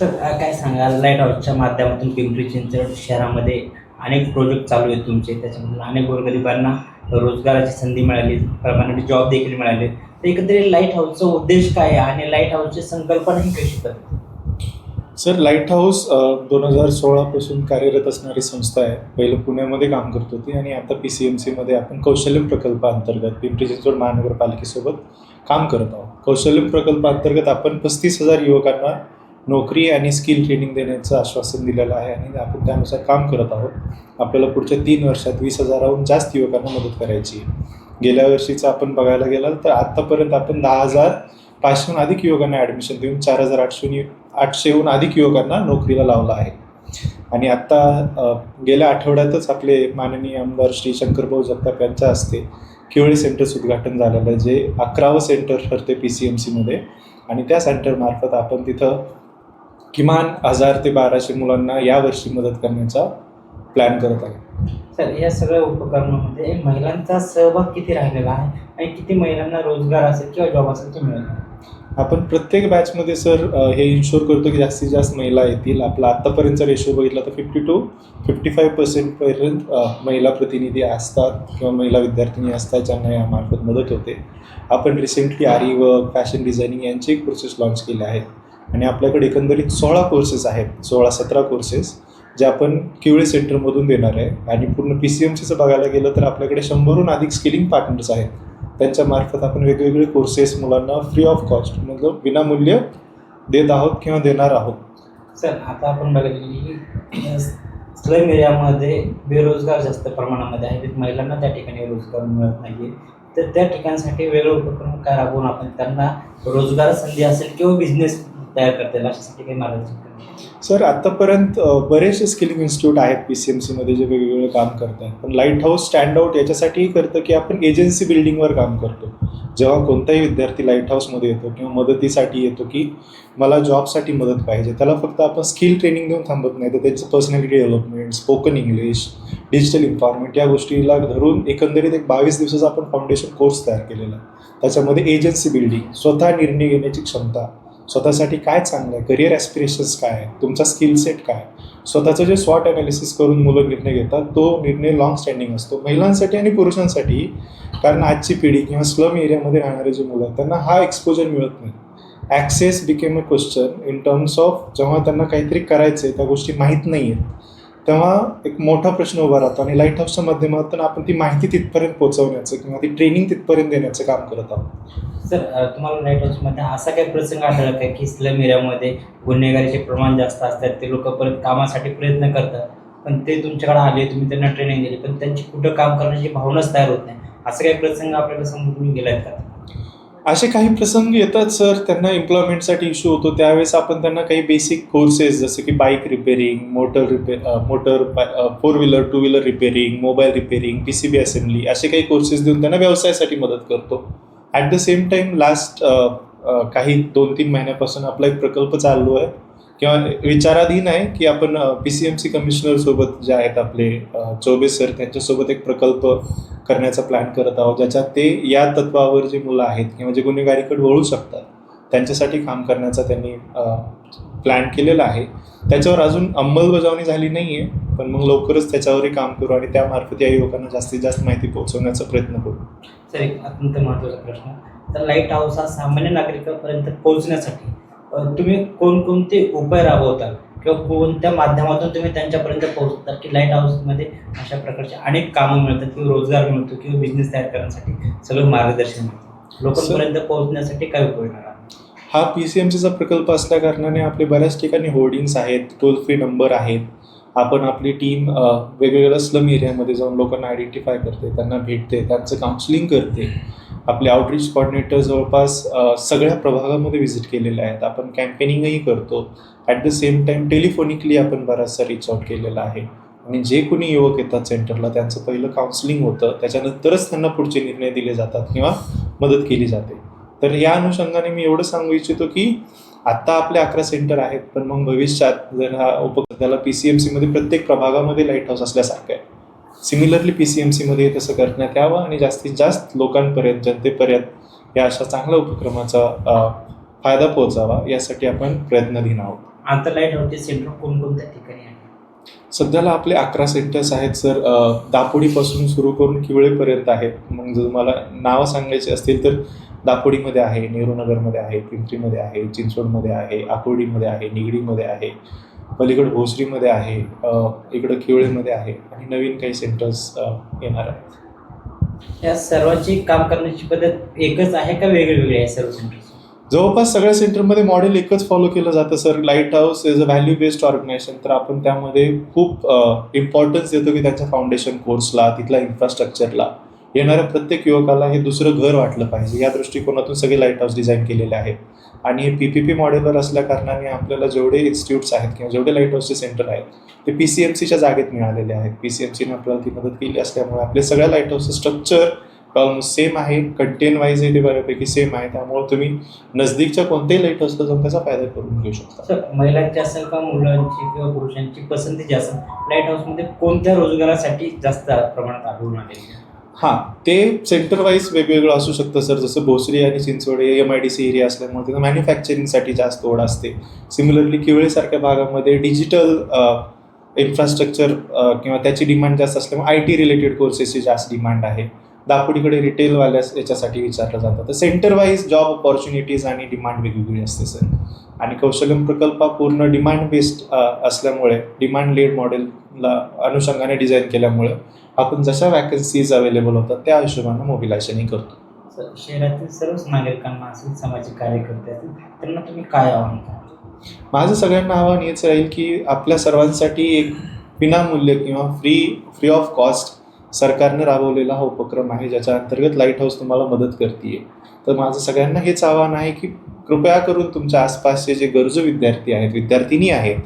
Sir काय सांगाल? Light हाऊसच्या माध्यमातून पिंपरी चिंचवड शहरामध्ये अनेक प्रोजेक्ट चालू आहेत तुमचे. त्याच्यामधून अनेक गोरगरिबांना रोजगाराची संधी मिळाली परमानंट जॉब देखील मिळाले. तर एकंदरीत लाइट हाऊसचा उद्देश काय आहे आणि लाइट हाऊसची संकल्पना ही कशी करते सर लाइट हाऊस दोन हजार सोळापासून कार्यरत असणारी संस्था आहे. पहिलं पुण्यामध्ये काम करत होती आणि आता पी सी एम सीमध्ये आपण कौशल्य प्रकल्पाअंतर्गत पिंपरी चिंचवड महानगरपालिकेसोबत काम करत आहोत. कौशल्य प्रकल्पाअंतर्गत आपण पस्तीस हजार युवकांना नोकरी आणि स्किल ट्रेनिंग देण्याचं आश्वासन दिलेलं आहे आणि आपण त्यानुसार काम करत आहोत. आपल्याला पुढच्या तीन वर्षात वीस हजाराहून जास्त युवकांना मदत करायची आहे. गेल्या वर्षीचं आपण बघायला गेलं तर आत्तापर्यंत आपण दहा हजार पाचशेहून अधिक युवकांना ॲडमिशन देऊन चार हजार आठशे आठशेहून अधिक युवकांना नोकरीला लावला आहे. आणि आत्ता गेल्या आठवड्यातच आपले माननीय आमदार श्री शंकरभाऊ जगताप यांच्या हस्ते किवळे सेंटरचं उद्घाटन झालेलं आहे जे अकरावं सेंटर ठरते पी सी एम सीमध्ये आणि त्या सेंटरमार्फत आपण तिथं किमान हजार ते बाराशे मुलांना यावर्षी मदत करण्याचा प्लॅन करत आहे. सर या सगळ्या उपक्रमामध्ये महिलांचा सहभाग किती राहिलेला आहे आणि किती महिलांना रोजगार असेल किंवा जॉब असेल तो मिळेल? आपण प्रत्येक बॅचमध्ये सर हे इन्शुअर करतो की जास्तीत जास्त महिला येतील. आपला आत्तापर्यंतचा रेशो बघितला तर फिफ्टी टू फिफ्टी फाईव्ह पर्सेंटपर्यंत महिला प्रतिनिधी असतात किंवा महिला विद्यार्थिनी असतात ज्यांना यामार्फत मदत होते. आपण recently aari work fashion designing यांचे कोर्सेस लॉन्च केले आहेत. आणि आपल्याकडे एकंदरीत सोळा कोर्सेस आहेत सोळा सतरा कोर्सेस जे आपण किवळे सेंटरमधून देणार आहे. आणि पूर्ण पी सी एम सीचं बघायला गेलं तर आपल्याकडे शंभरहून अधिक स्किलिंग पार्टनर्स आहेत. त्यांच्यामार्फत आपण वेगवेगळे कोर्सेस मुलांना फ्री ऑफ कॉस्ट मतलब विनामूल्य देत आहोत किंवा देणार आहोत. सर आता आपण बघितलं स्लम एरियामध्ये बेरोजगार जास्त प्रमाणामध्ये आहेत. महिलांना त्या ठिकाणी रोजगार मिळत नाही तर त्या ठिकाणसाठी वेगळं उपक्रम काय राबवून आपण त्यांना रोजगार संधी असेल किंवा बिझनेस तयार करता येईल अशासाठी काही मार्गदर्शन सर आत्तापर्यंत बरेचसे स्किलिंग इन्स्टिट्यूट आहेत पी सी एम सीमध्ये जे वेगवेगळे काम करत आहेत पण लाइट हाऊस स्टँड आउट याच्यासाठीही करतं की आपण एजन्सी बिल्डिंगवर काम करतो. जेव्हा कोणताही विद्यार्थी लाइट हाऊसमध्ये येतो किंवा मदतीसाठी येतो की मला जॉबसाठी मदत पाहिजे. त्याला फक्त आपण स्किल ट्रेनिंग देऊन थांबत नाही तर त्याचं personality development spoken English digital informant या गोष्टीला धरून एकंदरीत एक बावीस दिवसाचा आपण फाउंडेशन कोर्स तयार केलेला आहे. त्याच्यामध्ये एजन्सी बिल्डिंग स्वतः निर्णय घेण्याची क्षमता स्वतःसाठी काय चांगलं आहे करिअर ॲस्पिरेशन्स काय आहे तुमचा स्किल सेट काय स्वतःचं जे स्वॉट अनालिसिस करून मुलं निर्णय घेतात तो निर्णय लॉंग स्टँडिंग असतो. महिलांसाठी आणि पुरुषांसाठी कारण आजची पिढी किंवा स्लम एरियामध्ये राहणारे जे मुलं आहेत त्यांना हा एक्सपोजर मिळत नाही. Access became a question in terms of जेव्हा त्यांना काहीतरी करायचं आहे त्या गोष्टी माहीत नाही आहेत तेव्हा एक मोठा प्रश्न उभा राहतो आणि लाइट हाऊसच्या माध्यमातून आपण ती माहिती तिथपर्यंत पोहोचवण्याचं किंवा ती ट्रेनिंग तिथपर्यंत देण्याचं काम करत आहोत. सर तुम्हाला लाइट हाऊसमध्ये असा काही प्रसंग आढळला आहे की स्लम एरियामध्ये गुन्हेगारीचे प्रमाण जास्त असतात ते लोक परत कामासाठी प्रयत्न करतात पण ते तुमच्याकडे आले तुम्ही त्यांना ट्रेनिंग दिली पण त्यांची कुठं काम करण्याची भावनाच तयार होत नाही. असं काही प्रसंग आपल्याला गेला आहेत का? असे काही प्रसंग येतात सर. त्यांना एम्प्लॉयमेंटसाठी इश्यू होतो. त्यावेळेस आपण त्यांना काही बेसिक कोर्सेस जसे की bike repairing motor repair motor four wheeler two wheeler repairing mobile repairing P C B assembly असे काही कोर्सेस देऊन त्यांना व्यवसायासाठी मदत करतो. At the same time last काही दोन तीन महिन्यापासून आपला एक प्रकल्प चालू आहे. किंवा विचाराधीन आहे की आपण पी सी एम सी कमिशनरसोबत जे आहेत आपले अ, चौबे सर त्यांच्यासोबत एक प्रकल्प करण्याचा प्लॅन करत आहोत ज्याच्यात ते या तत्वावर जे मुलं आहेत किंवा जे गुन्हेगारीकडे वळू शकतात त्यांच्यासाठी काम करण्याचा त्यांनी प्लॅन केलेला आहे. त्याच्यावर अजून अंमलबजावणी झाली नाही आहे पण मग लवकरच त्याच्यावरही काम करू आणि त्यामार्फत या युवकांना जास्तीत जास्त माहिती पोहोचवण्याचा प्रयत्न करू. सर एक अत्यंत महत्त्वाचा प्रश्न. तर लाइट हाऊस हा सामान्य नागरिकांपर्यंत पोहोचण्यासाठी तुम्ही कोणकोणते उपाय राबवता? किंवा कोणत्या माध्यमातून तुम्ही त्यांच्यापर्यंत पोहोचतात की लाइट हाऊसमध्ये अशा प्रकारचे अनेक कामं मिळतात किंवा रोजगार मिळतो किंवा बिझनेस तयार करण्यासाठी सगळं मार्गदर्शन मिळतं? लोकांपर्यंत पोहोचण्यासाठी काय उपाय करणार हा पी सी एम सीचा प्रकल्प असल्या कारणाने आपले बऱ्याच ठिकाणी होर्डिंग्स आहेत टोल फ्री नंबर आहेत. आपण आपली टीम वेगवेगळ्या स्लम एरियामध्ये जाऊन लोकांना आयडेंटिफाय करते त्यांना भेटते त्यांचं काउन्सिलिंग करते. आपले आउटरीच कॉर्डिनेटर जवळपास सगळ्या प्रभागामध्ये व्हिजिट केलेले आहेत. आपण कॅम्पेनिंगही करतो. At the same time telephonically आपण बराचसा रीच आउट केलेला आहे. आणि जे कोणी युवक येतात सेंटरला त्यांचं पहिलं काउन्सिलिंग होतं. त्याच्यानंतरच त्यांना पुढचे निर्णय दिले जातात किंवा मदत केली जाते. तर या अनुषंगाने मी एवढं सांगू इच्छितो की आत्ता आपले अकरा सेंटर आहेत पण मग भविष्यात जर हा उपक्रम त्याला पी सी एम सीमध्ये प्रत्येक प्रभागामध्ये लाइट हाऊस असल्यासारखं आहे. सिमिलरली पी सी एम सीमध्ये तसं करण्यात यावं आणि जास्तीत जास्त लोकांपर्यंत जनतेपर्यंत या अशा चांगल्या उपक्रमाचा फायदा पोहोचावा यासाठी आपण प्रयत्नधीन आहोत. आता लाइट हाऊसचे सेंटर कोणकोणत्या ठिकाणी आहे? सध्याला आपले अकरा सेंटर्स आहेत सर. दापोडीपासून सुरू करून किवळेपर्यंत आहेत. मग जर तुम्हाला नावं सांगायची असतील तर दापोडीमध्ये आहे नेहरूनगरमध्ये आहे पिंपरीमध्ये आहे चिंचवडमध्ये आहे आकुर्डीमध्ये आहे निगडीमध्ये आहे. पलीकड भोसरीमध्ये आहे इकडं किवळेमध्ये आहे आणि नवीन काही सेंटर्स येणार आहेत. या सर्वांची काम करण्याची पद्धत एकच आहे का वेगळी आहे सर्व सेंटर जवळपास सगळ्या सेंटरमध्ये मॉडेल एकच फॉलो केलं जातं sir lighthouse is a value based organisation तर आपण त्यामध्ये खूप इम्पॉर्टन्स देतो की त्यांच्या फाउंडेशन कोर्सला तिथल्या इन्फ्रास्ट्रक्चरला येणाऱ्या प्रत्येक युवकाला हे दुसरं घर वाटलं पाहिजे. या दृष्टिकोनातून सगळे लाइट हाऊस डिझाईन केलेले आहेत. आणि हे पी पी पी मॉडेलवर असल्या कारणाने आपल्याला जेवढे इन्स्टिट्यूट्स आहेत किंवा जेवढे लाइट हाऊसचे सेंटर आहेत ते पी सी एम सीच्या जागेत मिळालेले आहेत. पी सी एम सीने आपल्याला ती मदत केली असल्यामुळे आपले सगळ्या लाइट हाऊसचं स्ट्रक्चर ऑलमोस्ट सेम आहे. कंटेन वाईज ते बऱ्यापैकी सेम आहे. त्यामुळे तुम्ही नजदीकच्या कोणत्याही लाइट हाऊसला जाऊन त्याचा फायदा करून घेऊ शकता. सर महिलांची असेल का मुलांची किंवा पुरुषांची पसंती जी असेल लाइट हाऊसमध्ये कोणत्या रोजगारासाठी जास्त प्रमाणात आढळून आलेली हां ते सेंटर वाईज वेगवेगळं असू शकतं सर. जसं भोसरी आणि Chinchwad M I D C area असल्यामुळे तिथं मॅन्युफॅक्चरिंगसाठी जास्त ओढ असते. सिमिलरली किवळेसारख्या भागामध्ये डिजिटल इन्फ्रास्ट्रक्चर किंवा त्याची डिमांड जास्त असल्यामुळे आय टी रिलेटेड कोर्सेसची जास्त डिमांड आहे. दापोडीकडे रिटेलवाल्या याच्यासाठी विचारलं जातं. तर सेंटर वाईज जॉब ऑपॉर्च्युनिटीज आणि डिमांड वेगवेगळी असते सर आणि कौशल्यम प्रकल्प पूर्ण डिमांड बेस्ड असल्यामुळे डिमांड लेड मॉडेलला अनुषंगाने डिझाईन केल्यामुळे आपण जशा वॅकन्सीज अवेलेबल होतात त्या हिशोबानं मोबिलायझेशनही करतो. सर शहरातील सर्वच नागरिकांना असेल सामाजिक कार्यकर्ते असतील त्यांना तुम्ही काय आव्हान कराल? माझं सगळ्यांना आव्हान हेच राहील की आपल्या सर्वांसाठी एक विनामूल्य किंवा फ्री फ्री ऑफ कॉस्ट सरकारने राबवलेला हा उपक्रम आहे ज्याच्या अंतर्गत लाइट हाऊस तुम्हाला मदत करते तर माझं सगळ्यांना हेच आव्हान आहे की कृपया करून तुमच्या आसपासचे जे गरजू विद्यार्थी आहेत विद्यार्थिनी आहेत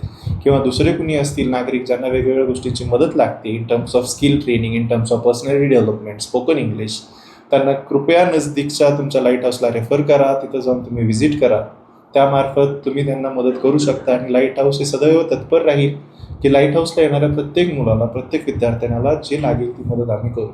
किंवा दुसरे कुणी असतील नागरिक ज्यांना वेगवेगळ्या गोष्टींची मदत लागते in terms of skill training in terms of personality development spoken English त्यांना कृपया नजदीकच्या तुमच्या लाइट हाऊसला रेफर करा तिथं जाऊन तुम्ही व्हिजिट करा. त्यामार्फत तुम्ही त्यांना मदत करू शकता आणि लाइट हाऊस हे सदैव तत्पर राहील की लाइट हाऊसला येणाऱ्या प्रत्येक मुलाला प्रत्येक विद्यार्थ्यांना जे लागेल ती मदत आम्ही करू.